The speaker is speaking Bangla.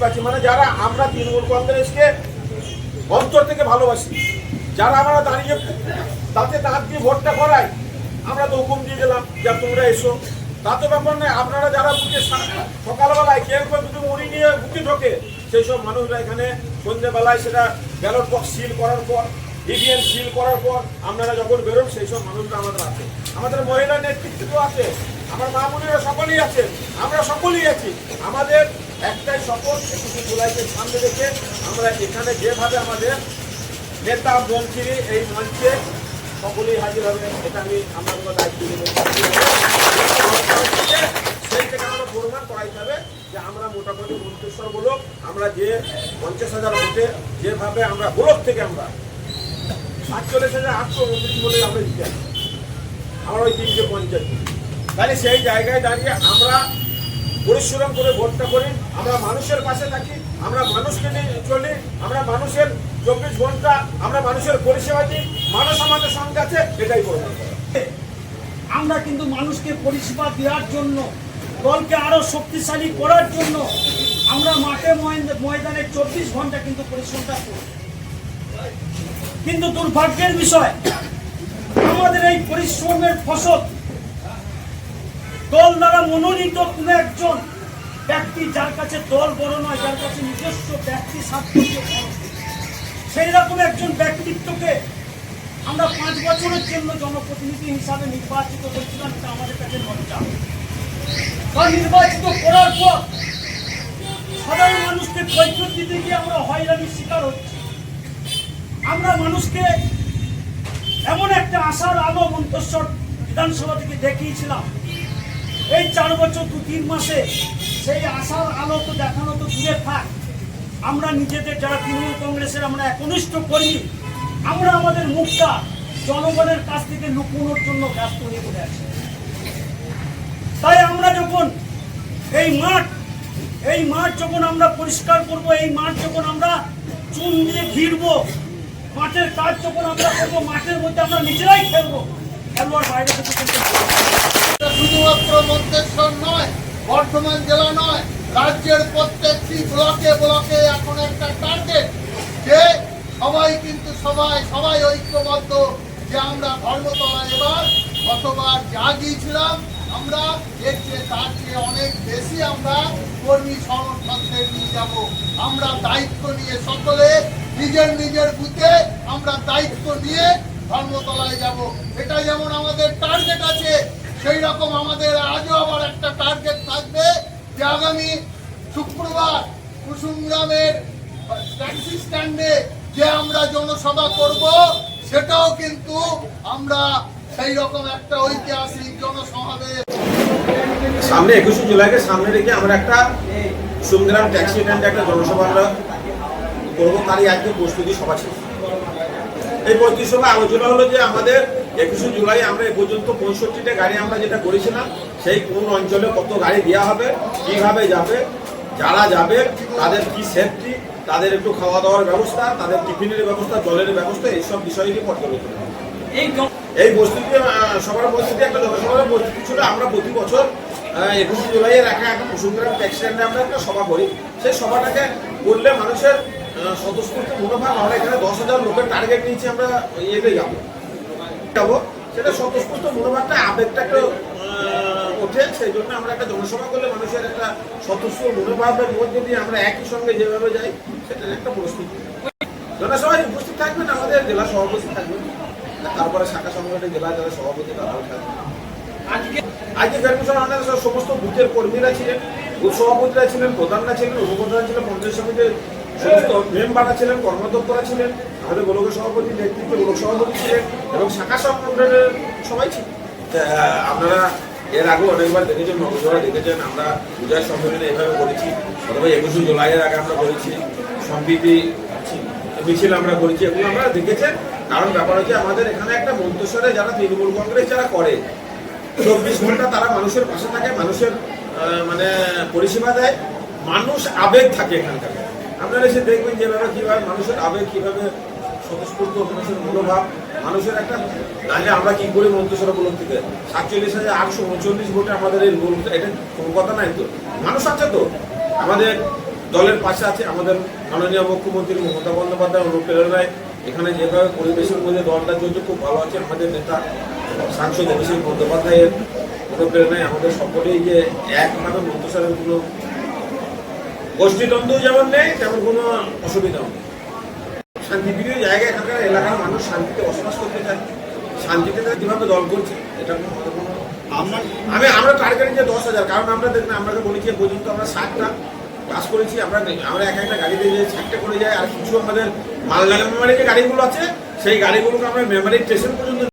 মানে যারা আমরা তৃণমূল কংগ্রেসকে অন্তর থেকে ভালোবাসি, যারা আমরা দাঁড়িয়ে তাতে দাঁত দিয়ে ভোটটা করাই, আমরা তো হুকুম দিয়ে গেলাম যা তোমরা এসো। তা তো ব্যাপার নয়, আপনারা যারা বুকে সকালবেলায় কেউ কেউ দুটো মুড়ি নিয়ে বুকে ঢোকে, সেই সব মানুষরা এখানে সন্ধ্যেবেলায় সেটা ব্যালট বক্স সিল করার পর ইভিএম সিল করার পর আপনারা যখন বেরোন, সেই সব মানুষরা আমাদের আছে। আমাদের মহিলা নেতৃত্ব আছে, আমার মা সকলেই আছে আমরা সকলেই আছি। আমাদের একটাই শপথ একুশে জুলাইকে সামনে রেখে আমরা এখানে যেভাবে আমাদের নেতা মন্ত্রী এই মঞ্চে সকলেই হাজির হবে এটা আমি আমার উপর দায়িত্ব দেবো সেই থেকে আমরা যে আমরা মোটামুটি আমরা যে পঞ্চাশ হাজার যেভাবে আমরা থেকে আমরা আটশো উনত্রিশ আমরা ওই তাহলে সেই জায়গায় দাঁড়িয়ে আমরা পরিশ্রম করে ভোটটা করি আমরা মানুষের পাশে থাকি, আমরা মানুষকে নিয়ে চলি, আমরা মানুষের চব্বিশ ঘণ্টা, আমরা মানুষের পরিষেবা দিই, মানুষ আমাদের সঙ্গে আছে, এটাই করব আমরা কিন্তু মানুষকে পরিষেবা দেওয়ার জন্য, দলকে আরও শক্তিশালী করার জন্য আমরা মাঠে ময়দানে চব্বিশ ঘণ্টা কিন্তু পরিশ্রমটা করি। কিন্তু দুর্ভাগ্যের বিষয়, আমাদের এই পরিশ্রমের ফসল দল দ্বারা মনোনীত কোনো একজন ব্যক্তি যার কাছে দল বড় নয়, যার কাছে নিজস্ব ব্যক্তি স্বার্থকে সেই রকম একজন ব্যক্তিত্বকে আমরা পাঁচ বছরের জন্য জনপ্রতিনিধি হিসাবে নির্বাচিত করেছিলাম এটা আমাদের কাছে লজ্জা বা নির্বাচিত করার পর সাধারণ মানুষকে কৈফিয়ত দিতে গিয়ে আমরা হয়রানির শিকার হচ্ছি। আমরা মানুষকে এমন একটা আশার আলো মন্তস্বর বিধানসভা থেকে দেখিয়েছিলাম এই চার বছর দু তিন মাসে সেই আশার আলো তো দেখানো তো দূরে থাক। আমরা নিজেদের যারা তৃণমূল কংগ্রেসের আমরা একনিষ্ঠ করি আমরা আমাদের মুখটা জনগণের কাছ থেকে লুকোনোর জন্য ব্যস্ত হয়ে পড়ে আছি। তাই আমরা যখন এই মাঠ এই মাঠ যখন আমরা পরিষ্কার করব, এই মাঠ যখন আমরা চুন দিয়ে ঘিরবো, মাঠের কাজ যখন আমরা করব, মাঠের মধ্যে আমরা নিজেরাই খেলব, খেলোয়াড় বাইরে থেকে শুধুমাত্র মন্তেশ্বর নয়, বর্ধমান জেলা নয়, রাজ্যের প্রত্যেকটি ব্লকে ব্লকে এখন একটা টার্গেট যে সবাই কিন্তু সবাই সবাই ঐক্যবদ্ধ যে আমরা ধর্মতলা এবার গতবার যা গিয়েছিলাম, আমরা এর চেয়ে তার চেয়ে অনেক বেশি আমরা কর্মী সংগঠনদের নিয়ে যাব। আমরা দায়িত্ব নিয়ে সকলে নিজের নিজের বুথে আমরা দায়িত্ব নিয়ে ধর্মতলায় যাব। এটা যেমন আমাদের টার্গেট আছে সেই রকম আমাদের আজও আবার একটা টার্গেট থাকবে যে আগামী শুক্রবার কুসুমগ্রামের ট্যাক্সি স্ট্যান্ডে যে আমরা জনসভা করব, সেটাও কিন্তু আমরা সেই রকম একটা ঐতিহাসিক জনসমাবেশ সামনে একুশে জুলাইকে সামনে রেখে আমরা একটা সুন্দরাম ট্যাক্সি স্ট্যান্ডে একটা জনসভা আমরা করব, তারই আজকে প্রস্তুতি সভা ছিল। এই প্রস্তুতি সভা? আলোচনা হলো যে আমাদের একুশে জুলাই আমরা এ পর্যন্ত পঁয়ষট্টিটা গাড়ি আমরা যেটা করেছিলাম সেই কোন অঞ্চলে কত গাড়ি দেওয়া হবে কীভাবে যাবে যারা যাবে তাদের কি সেফটি তাদের একটু খাওয়া দাওয়ার ব্যবস্থা তাদের টিফিনের ব্যবস্থা জলের ব্যবস্থা এইসব বিষয় নিয়ে হবে। এই এই বস্তুতে সবার বস্তুতে একটা জনসভার বস্তুতি ছিল আমরা প্রতি বছর একুশে জুলাইয়ের একা একটা কুসুমগ্রাম ট্যাক্সি স্ট্যান্ডে আমরা একটা সভা করি সেই সভাটাকে করলে মানুষের স্বতঃস্ফূর্ত মনোভাব আমরা এখানে দশ হাজার লোকের টার্গেট নিয়েছি আমরা ইয়েতে যাব যাব সেটা স্বতঃস্ফূর্ত মনোভাবটা, আবেগটা একটু ওঠে। সেই জন্য আমরা একটা জনসভা করলে মানুষের একটা স্বতঃস্ফূর্ত মনোভাবের মধ্যে দিয়ে আমরা একই সঙ্গে যেভাবে যাই, সেটার একটা প্রস্তুতি জনসভায় উপস্থিত থাকবেন আমাদের জেলা সভাপতি থাকবেন। তারপরে শাখা সংগঠনের জেলা জেলা সভাপতি, তারাও থাকবেন। আজকে আজকে ফেডারেশন আমাদের সমস্ত বুথের কর্মীরা ছিলেন, বুথ সভাপতিরা ছিলেন, প্রধানরা ছিলেন উপপ্রধান ছিলেন, পঞ্চায়েত সমিতির সমস্ত মেম্বাররা ছিলেন কর্মদপ্তরা ছিলেন, আমাদের গোলক সভাপতি, নেতৃত্বে গোলক সভাপতি ছিলেন এবং শাখা সংগঠনের সবাই ছিলেন। আপনারা এর আগে অনেকবার দেখেছেন, নবজোড়া দেখেছেন, আমরা পূজার সম্মেলনে এভাবে করেছি অথবা একুশে জুলাইয়ের আগে আমরা করেছি সম্প্রীতি মিছিল আমরা করেছি, এগুলো আমরা দেখেছেন। কারণ ব্যাপার হচ্ছে আমাদের এখানে একটা মন্তেশ্বরে যারা তৃণমূল কংগ্রেস যারা করে, চব্বিশ ঘণ্টা তারা মানুষের পাশে থাকে, মানুষের মানে পরিষেবা দেয়, মানুষ আবেগ থাকে এখানকার। আপনারা এসে দেখবেন যেভাবে কীভাবে মানুষের আবেগ, কীভাবে স্বতঃস্ফূর্ত মানুষের মনোভাব, মানুষের একটা নাহলে আমরা কি করি মন্ত্রিসভা থেকে সাতচল্লিশ হাজার আটশো উনচল্লিশ ভোটে আমাদের এই ব্লক এটা কোনো কথা নাই তো। মানুষ আছে তো। আমাদের দলের পাশে আছে আমাদের মাননীয় মুখ্যমন্ত্রী মমতা বন্দ্যোপাধ্যায় অনুপ্রেরণায় এখানে যেভাবে পরিবেশের মধ্যে দলটা চলছে, খুব ভালো আছে। আমাদের নেতা সাংসদ অভিষেক বন্দ্যোপাধ্যায়ের অনুপ্রেরণায় আমাদের সকলেই যে একভাবে মন্তসারের কোনো গোষ্ঠীদ্বন্দ্ব যেমন নেই, তেমন কোনো অসুবিধাও নেই। শান্তিপ্রিয় জায়গায় এখানকার এলাকার মানুষ শান্তিতে বসবাস করতে চায়। শান্তিতে তারা দল করছে, এটা কোনো আমি, আমরা টার্গেট যে দশ হাজার, কারণ আমরা দেখুন আপনাকে বলেছি পর্যন্ত আমরা ষাটটা কাজ করেছি, আমরা আমরা এক একটা গাড়িতে যে ষাটটা করে যাই আর কিছু আমাদের মাল লাগানো যে গাড়িগুলো আছে, সেই গাড়িগুলোকে আমরা মেমারি স্টেশন পর্যন্ত